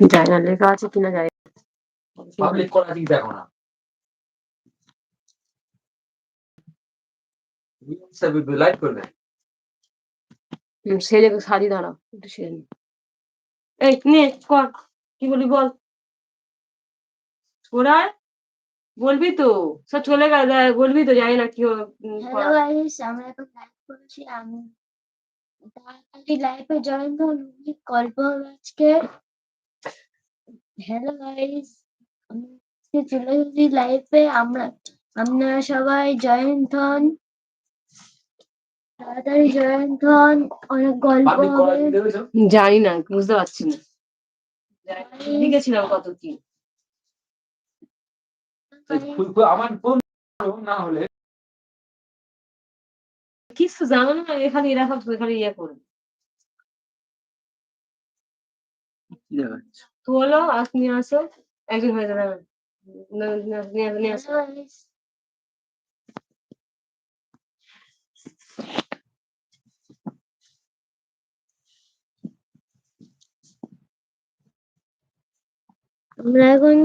যায় না লেখা আছে কিনা যায় পাবলিক করা দিক দেখো না। লাইভ করবে। হুম, সেরে সারি দাঁড়াও একটু সেরে এই নে কর কি বলি বল? ওরাই বলবি তো? সব চলে গেল বলবি তো? জানি না কি আমরা এখন লাইভ করেছি আমি তাড়াতাড়ি লাইভে জয়েন হবে আজকে হ্যালো গাইস আজকে চলে এসেছি লাইভে আমরা আপনারা সবাই জয়েন্ট হন। তাড়াতাড়ি জয়েন্ট হন। অনেক গল্প হবে। জানি না বুঝতে পারছি না। লিখেছিলাম কত কি। আমার ফোন না হলে কিছু জানো না এখানে এরা সব এখানে ইয়ে করে। তোলো আস নিয়ে আসো একজন হয়ে যাবে। নিয়ে আসো। আমরা এখন